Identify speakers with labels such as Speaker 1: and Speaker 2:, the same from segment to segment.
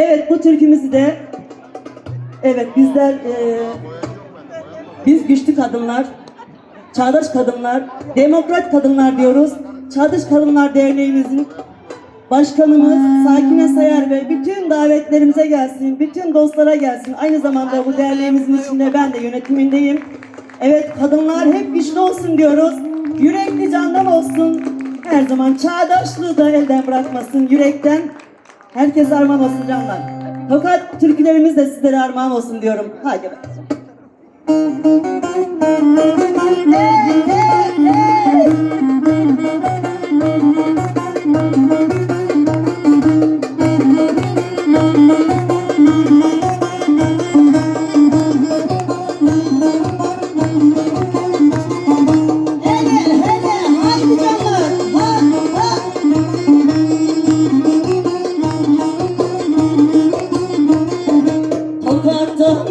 Speaker 1: Evet bu türkümüzü de evet bizler e, biz güçlü kadınlar, çağdaş kadınlar, demokrat kadınlar diyoruz. Çağdaş Kadınlar Derneğimizin başkanımız Sakine Sayar ve bütün davetlerimize gelsin, bütün dostlara gelsin. Aynı zamanda bu derneğimizin içinde ben de yönetimindeyim. Evet kadınlar hep güçlü olsun diyoruz. Yürekli candan olsun. Her zaman çağdaşlığı da elden bırakmasın yürekten. Herkes armağan olsun canlar. Fakat türkülerimiz de sizlere armağan olsun diyorum. Hadi bakalım.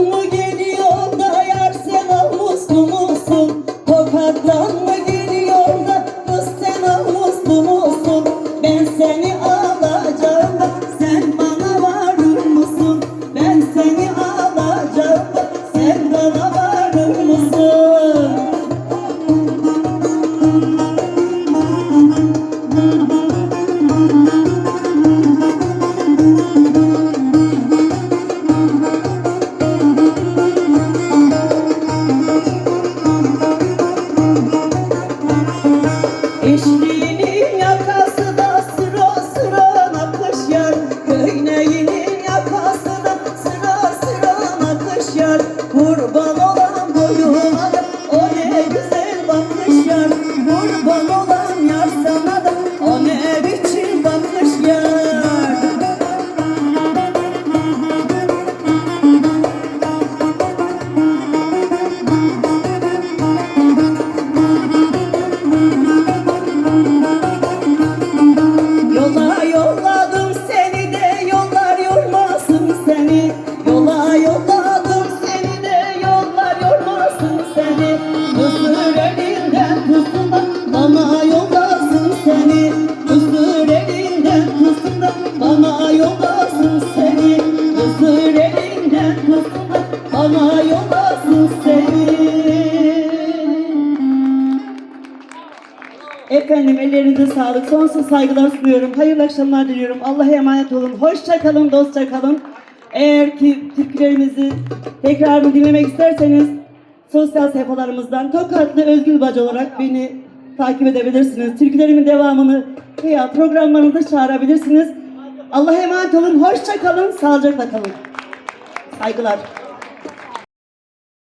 Speaker 1: Mı geliyor da yar sen namuslu musun? Tokat'tan mı geliyor da kız sen musun? Ben seni alacağım da sen bana varır mısın? Ben seni alacağım da sen bana varır mısın? Eşliğinin yakası sıra sıra nakış yar. Da sıra sıra nakış yar. Kurban olan boyuna Efendim ellerinize sağlık. Sonsuz saygılar sunuyorum. Hayırlı akşamlar diliyorum. Allah'a emanet olun. Hoşça kalın, dostça kalın. Eğer ki türkülerimizi tekrarını dinlemek isterseniz sosyal sayfalarımızdan Tokatlı Özgül Bacı olarak beni takip edebilirsiniz. Türkülerimin devamını veya programlarınızda çağırabilirsiniz. Allah'a emanet olun. Hoşça kalın. Sağlıcakla kalın. Saygılar.